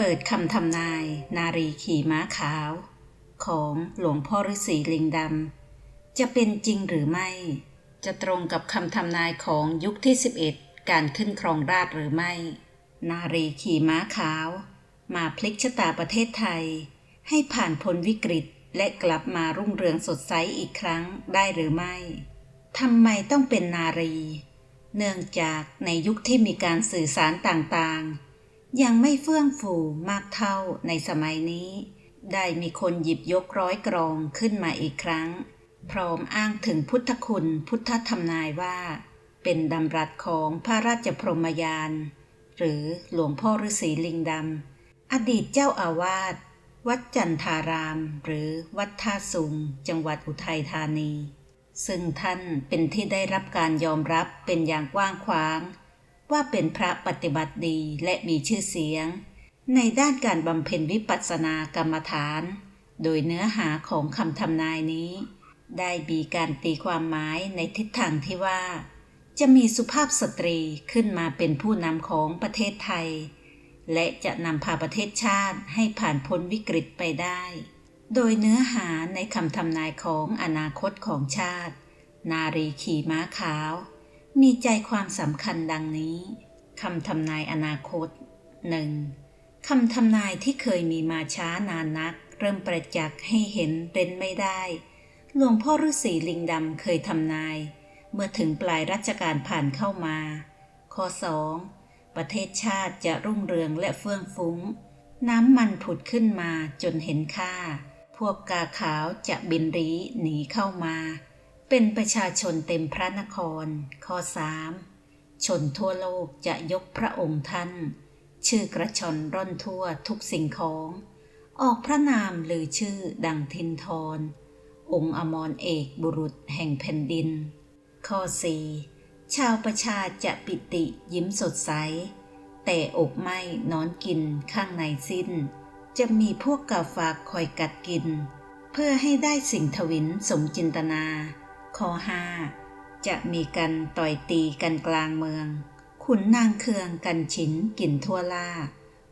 เปิดคำทำนาย นารีขี่ม้าขาว ของหลวงพ่อฤาษีลิงดำจะเป็นจริงหรือไม่ จะตรงกับคำทำนายของยุคที่ 11 การขึ้นครองราชหรือไม่ นารีขี่ม้าขาว มาพลิกชะตาประเทศไทย ให้ผ่านพ้นวิกฤตและกลับมารุ่งเรืองสดใสอีกครั้งได้หรือไม่ทำไมต้องเป็นนารี เนื่องจากในยุคที่มีการสื่อสารต่างๆ ยังไม่เฟื่องฟูมากเท่าในสมัยนี้ ได้มีคนหยิบยกร้อยกรองขึ้นมาอีกครั้ง พร้อมอ้างถึงพุทธคุณพุทธธรรมนายว่า เป็นดำรัสของพระราชพรหมยาน หรือหลวงพ่อฤาษีลิงดำ อดีตเจ้าอาวาสวัดจันทาราม หรือวัดท่าสุง จังหวัดอุทัยธานี ซึ่งท่านเป็นที่ได้รับการยอมรับเป็นอย่างกว้างขวาง ว่าเป็นพระปฏิบัติดีและมีชื่อเสียง ในด้านการบำเพ็ญวิปัสสนากรรมฐาน โดยเนื้อหาของคำทำนายนี้ ได้มีการตีความหมายในทิศทางที่ว่า จะมีสุภาพสตรีขึ้นมาเป็นผู้นำของประเทศไทย และจะนำพาประเทศชาติให้ผ่านพ้นวิกฤตไปได้ โดยเนื้อหาในคำทำนายของอนาคตของชาติ นารีขี่ม้าขาว มีใจความสำคัญดังนี้คำทำนายอนาคต 1. คำทำนายที่เคยมีมาช้านานนัก เริ่มประจักษ์ให้เห็นเป็นไม่ได้ หลวงพ่อฤาษีลิงดำเคยทำนาย เมื่อถึงปลายรัชกาลผ่านเข้ามา ข้อ 2. ประเทศชาติจะรุ่งเรืองและเฟื่องฟุ้ง น้ำมันผุดขึ้นมาจนเห็นค่า พวกกาขาวจะบินรีหนีเข้ามา เป็นประชาชนเต็มพระนคร ข้อ 3. ชนทั่วโลกจะยกพระองค์ท่าน ชื่อกระชอนร่อนทั่วทุกสิ่งของ ออกพระนามหรือชื่อดังทินทร องค์อมรเอกบุรุษแห่งแผ่นดิน ข้อ 4. ชาวประชาจะปิติยิ้มสดใส แต่อกไหม้นอนกินข้างในสิ้น จะมีพวกกาฝากคอยกัดกิน เพื่อให้ได้สิ่งทวินสมจินตนา ข้อ 5. จะมีกันต่อยตีกันกลางเมือง ขุนนางเคืองกันฉินกินทั่วล่า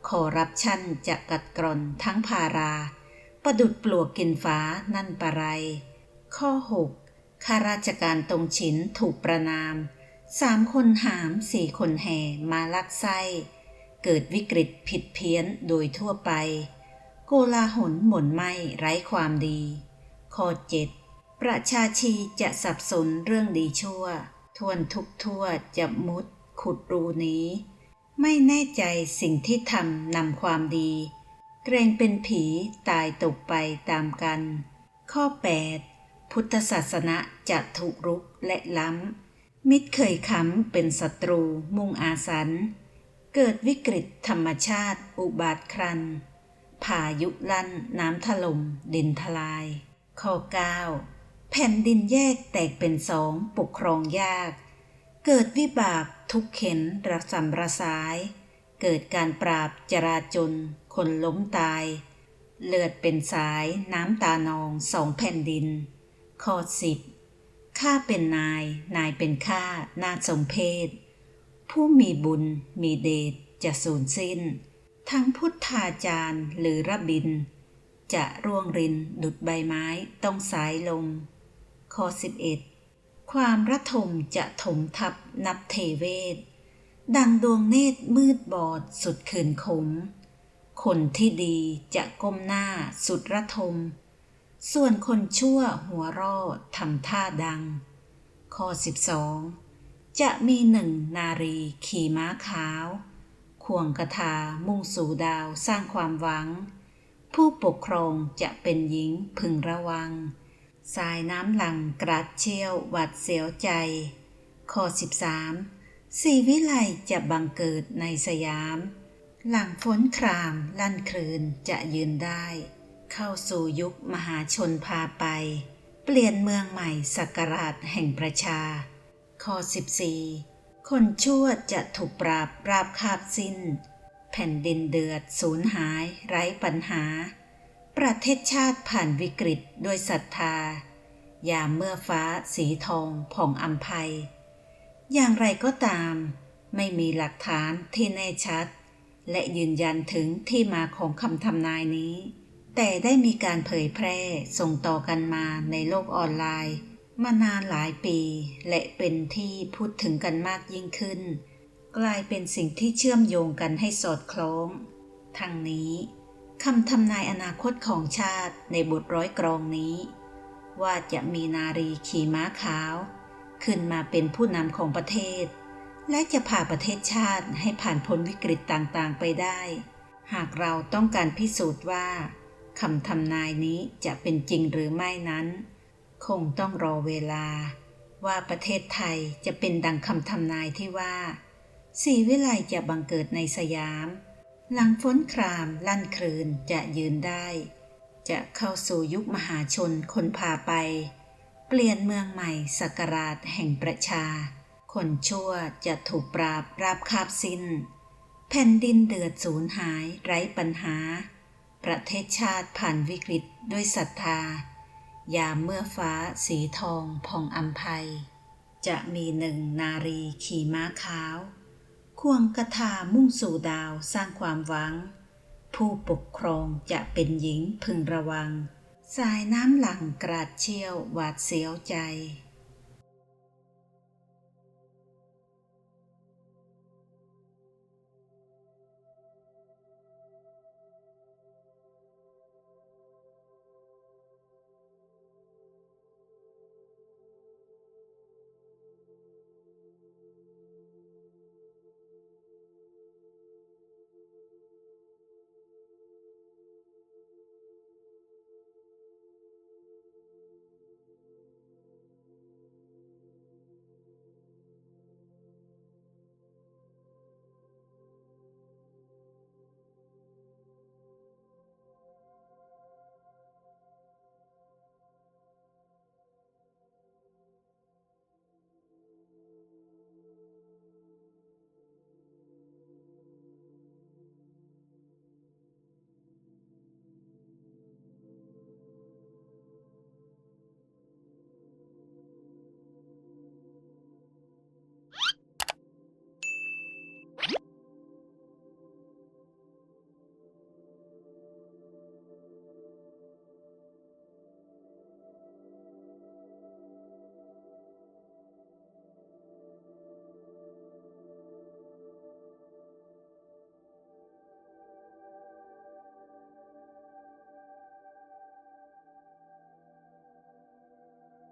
ขอรับชั่นจะกัดกร่อนทั้งพารา ประดุดปลวกกินฟ้านั่นปะไร ข้อ 6. ข้าราชการตรงฉินถูกประนาม สามคนหามสี่คนแห่มาลักไส้ เกิดวิกฤตผิดเพี้ยนโดยทั่วไป โกลาหลหม่นไหมไร้ความดี ข้อ 7. ประชาชีจะสับสนเรื่องดีชั่ว ทวนทุกทั่วจะมุดขุดรูนี้ ไม่แน่ใจสิ่งที่ทำนำความดี เกรงเป็นผีตายตกไปตามกัน ข้อ 8 พุทธศาสนาจะถูกรุกและล้ำ มิตรเคยค้ำเป็นศัตรูมุ่งอาสัน เกิดวิกฤตธรรมชาติอุบาทครันพายุลั่นน้ำถล่มดินทลาย ข้อ 9 แผ่นดินแยกแตกเป็นสองปกครองยาก เกิดวิบากทุกเข็นระสำระสาย เกิดการปราบจราจน คนล้มตาย เลือดเป็นสายน้ำตานองสองแผ่นดิน ข้อสิบข้าเป็นนาย นายเป็นข้านาสมเพศ ผู้มีบุญมีเดชจะสูญสิ้น ทั้งพุทธาจารย์หรือระบิน จะร่วงรินดุดใบไม้ต้องสายลม ข้อ 11 ความระทมจะถมทับนับเทเวศ ดังดวงเนตรมืดบอดสุดขืนขม คนที่ดีจะก้มหน้าสุดระทม ส่วนคนชั่วหัวรอดทำท่าดัง ข้อ 12 จะมีหนึ่งนารีขี่ม้าขาว ควงกระทามุ่งสู่ดาวสร้างความหวัง ผู้ปกครองจะเป็นหญิงพึงระวัง สายน้ำหลังกรัดเชี่ยวหวัดเสียวใจข้อ13สีวิไลจะบังเกิดในสยาม หลังฝนครามลั่นคลืนจะยืนได้ เข้าสู่ยุคมหาชนพาไป เปลี่ยนเมืองใหม่สักราชแห่งประชาข้อ14 คนชั่วจะถูกปราบราบคาบสิ้น แผ่นดินเดือดสูญหายไร้ปัญหา ประเทศชาติผ่านวิกฤตด้วยศรัทธา ยามเมื่อฟ้าสีทองผ่องอัมภัย อย่างไรก็ตาม ไม่มีหลักฐานที่แน่ชัด และยืนยันถึงที่มาของคำทำนายนี้ แต่ได้มีการเผยแพร่ส่งต่อกันมาในโลกออนไลน์ มานานหลายปี และเป็นที่พูดถึงกันมากยิ่งขึ้น กลายเป็นสิ่งที่เชื่อมโยงกันให้สอดคล้อง ทั้งนี้ คำทำนายอนาคตของชาติในบทร้อยกรองนี้ ว่าจะมีนารีขี่ม้าขาว ขึ้นมาเป็นผู้นำของประเทศ และจะพาประเทศชาติให้ผ่านพ้นวิกฤตต่างๆไปได้ หากเราต้องการพิสูจน์ว่าคำทำนายนี้จะเป็นจริงหรือไม่นั้น คงต้องรอเวลา ว่าประเทศไทยจะเป็นดังคำทำนายที่ว่าสีวิไลจะบังเกิดในสยาม หลังฟ้นครามลั่นคลืนจะยืนได้ จะเข้าสู่ยุคมหาชนคนพาไป เปลี่ยนเมืองใหม่สักราชแห่งประชา คนชั่วจะถูกปราบราบคาบสิ้น แผ่นดินเดือดสูญหายไร้ปัญหา ประเทศชาติผ่านวิกฤตด้วยศรัทธา ยามเมื่อฟ้าสีทองผ่องอัมภัย จะมีหนึ่งนารีขี่ม้าขาว ควงกระทามุ่งสู่ดาวสร้างความหวัง ผู้ปกครองจะเป็นหญิงพึงระวัง สายน้ำหลังกราดเชี่ยวหวาดเสียวใจ